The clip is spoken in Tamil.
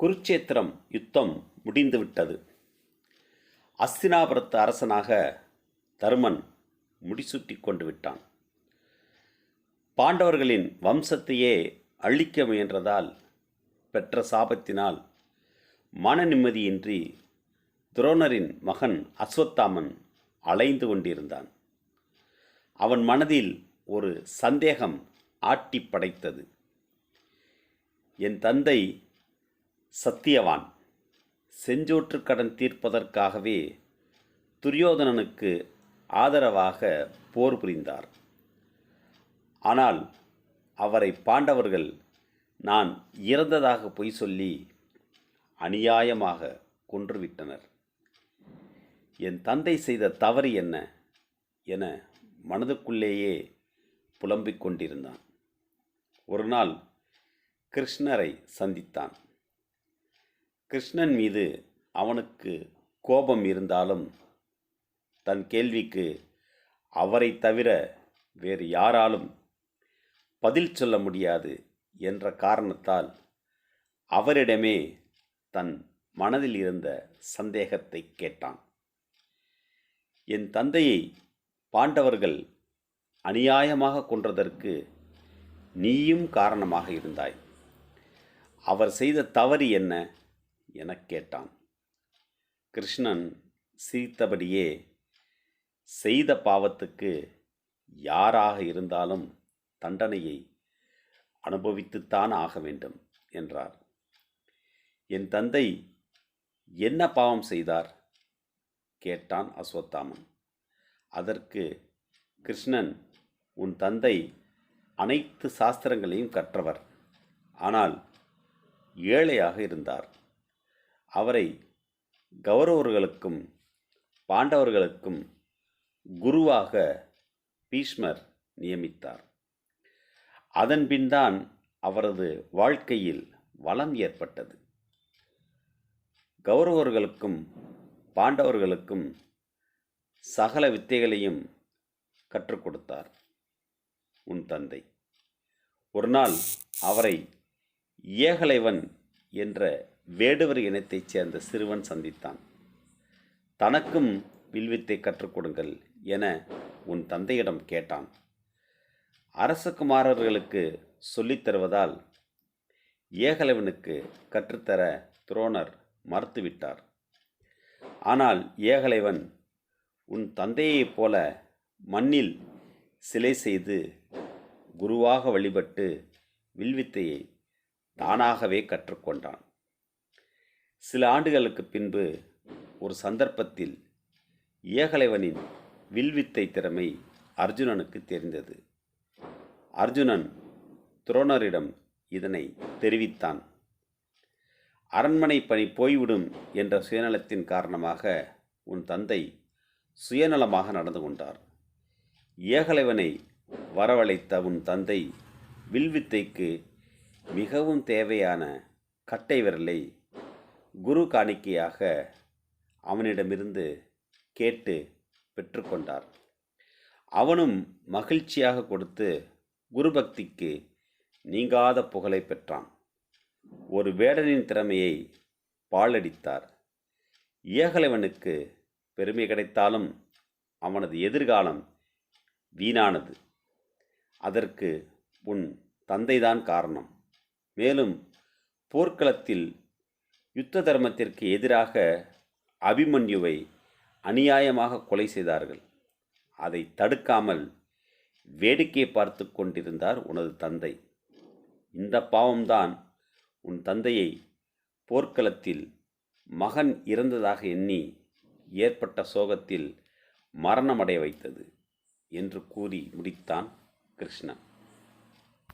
குருச்சேத்திரம் யுத்தம் முடிந்துவிட்டது. அஸ்தினாபுரத்து அரசனாக தருமன் முடிசூட்டி கொண்டு விட்டான். பாண்டவர்களின் வம்சத்தையே அழிக்க முயன்றதால் பெற்ற சாபத்தினால் மன நிம்மதியின்றி துரோணரின் மகன் அஸ்வத்தாமன் அலைந்து கொண்டிருந்தான். அவன் மனதில் ஒரு சந்தேகம் ஆட்டி படைத்தது என் தந்தை சத்தியவான். செஞ்சோற்றுக்கடன் தீர்ப்பதற்காகவே துரியோதனனுக்கு ஆதரவாக போர் புரிந்தார். ஆனால் அவரை பாண்டவர்கள் நான் இறந்ததாக பொய் சொல்லி அநியாயமாக கொன்றுவிட்டனர். என் தந்தை செய்த தவறு என்ன? என மனதுக்குள்ளேயே புலம்பிக் கொண்டிருந்தான். ஒரு நாள் கிருஷ்ணரை சந்தித்தான். கிருஷ்ணன் மீது அவனுக்கு கோபம் இருந்தாலும் தன் கேள்விக்கு அவரை தவிர வேறு யாராலும் பதில் சொல்ல முடியாது என்ற காரணத்தால் அவரிடமே தன் மனதில் இருந்த சந்தேகத்தை கேட்டான். என் தந்தையை பாண்டவர்கள் அநியாயமாக கொன்றதற்கு நீயும் காரணமாக இருந்தாய். அவர் செய்த தவறு என்ன? எனக் கேட்டான். கிருஷ்ணன் சிரித்தபடியே செய்த பாவத்துக்கு யாராக இருந்தாலும் தண்டனையை அனுபவித்துத்தான் ஆக வேண்டும் என்றார். என் தந்தை என்ன பாவம் செய்தார்? கேட்டான் அஸ்வத்தாமன். அதற்கு கிருஷ்ணன் உன் தந்தை அனைத்து சாஸ்திரங்களையும் கற்றவர். ஆனால் ஏழையாக இருந்தார். அவரை கௌரவர்களுக்கும் பாண்டவர்களுக்கும் குருவாக பீஷ்மர் நியமித்தார். அதன்பின்தான் அவரது வாழ்க்கையில் வளம் ஏற்பட்டது. கௌரவர்களுக்கும் பாண்டவர்களுக்கும் சகல வித்தைகளையும் கற்றுக் கொடுத்தார் உன் தந்தை. ஒரு நாள் அவரை ஏகலைவன் என்ற வேடுவர் இனத்தைச் சேர்ந்த சிறுவன் சந்தித்தான். தனக்கும் வில்வித்தை கற்றுக் கொடுங்கள் என உன் தந்தையிடம் கேட்டான். அரசகுமாரர்களுக்கு சொல்லித் தருவதால் ஏகலைவனுக்கு கற்றுத்தர துரோணர் மறுத்துவிட்டார். ஆனால் ஏகலைவன் உன் தந்தையைப் போல மண்ணில் சிலை செய்து குருவாக வழிபட்டு வில்வித்தையை தானாகவே கற்றுக்கொண்டான் சில ஆண்டுகளுக்கு பின்பு ஒரு சந்தர்ப்பத்தில் ஏகலைவனின் வில்வித்தை திறமை அர்ஜுனனுக்கு தெரிந்தது. அர்ஜுனன் துரோணரிடம் இதனை தெரிவித்தான். அரண்மனை பணி போய்விடும் என்ற சுயநலத்தின் காரணமாக உன் தந்தை சுயநலமாக நடந்து கொண்டார். ஏகலைவனை வரவழைத்த உன் தந்தை வில்வித்தைக்கு மிகவும் தேவையான கட்டை விரலை குரு காணிக்கையாக அவனிடமிருந்து கேட்டு பெற்றுக்கொண்டார். அவனும் மகிழ்ச்சியாக கொடுத்து குரு பக்திக்கு நீங்காத புகழை பெற்றான். ஒரு வேடனின் திறமையை பாழடித்தார். ஏகலைவனுக்கு பெருமை கிடைத்தாலும் அவனது எதிர்காலம் வீணானது. அதற்கு உன் தந்தைதான் காரணம். மேலும் போர்க்களத்தில் யுத்த தர்மத்திற்கு எதிராக அபிமன்யுவை அநியாயமாக கொலை செய்தார்கள். அதை தடுக்காமல் வேடிக்கை பார்த்து கொண்டிருந்தார் உனது தந்தை. இந்த பாவம்தான் உன் தந்தையை போர்க்களத்தில் மகன் இறந்ததாக எண்ணி ஏற்பட்ட சோகத்தில் மரணமடைய வைத்தது என்று கூறி முடித்தான் கிருஷ்ணன்.